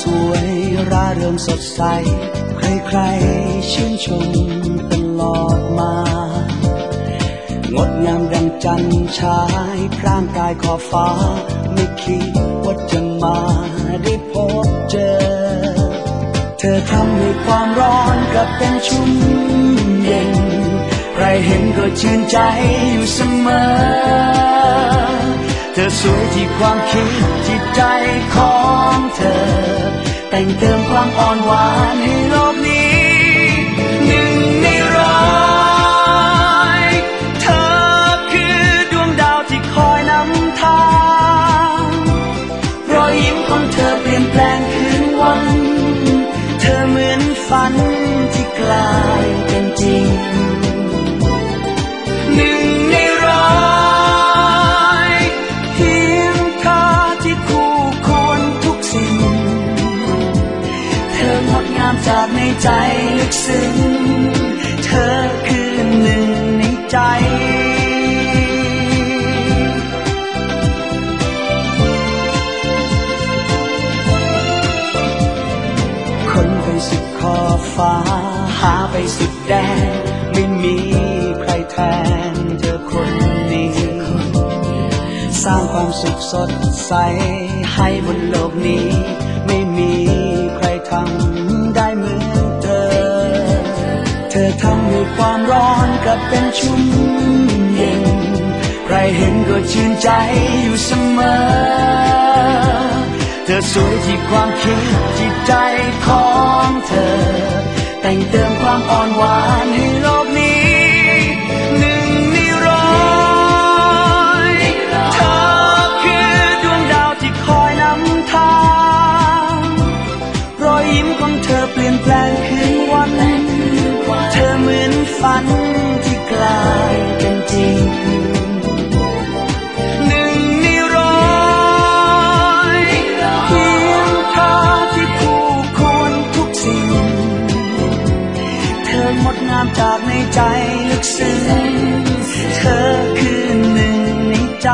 สวยร่าเริงสดใส ใครๆชื่นชมตลอดมา งดงามดังจันชายพร่างกายขอบฟ้า ไม่คิดว่าจะมาได้พบเจอ เธอทำให้ความร้อนกลับเป็นชุ่มเย็น ใครเห็นก็ชื่นใจอยู่เสมอ เธอสวยที่ความคิดจิตใจของเธอ แต่งเติมความอ่อนหวานให้ามจากในใจลึกซึ้ง เธอคือหนึ่งในใจคนไปสุดขอบฟ้า หาไปสุดแดน ไม่มีใครแทนเธอคนนี้ สร้างความสุขสดใส ให้บนโลกนี้ไม่มี ความร้อนกลับเป็นชุ่มเย็น ใครเห็นก็ชื่นใจอยู่เสมอ เธอสวยที่ความคิดจิตใจของเธอ แต่งเติมความอ่อนหวานให้โลกนี้หนึ่งนิร้อยเธอเปลี่ยนแปลงขึ้น ฝันที่กลายเป็นจริงหนึ่งในร้อยเพียงเธอที่ผู้คนทุกสิ่ง เธอหมดงามจากในใจลึกซึ้ง เธอคือหนึ่งในใจ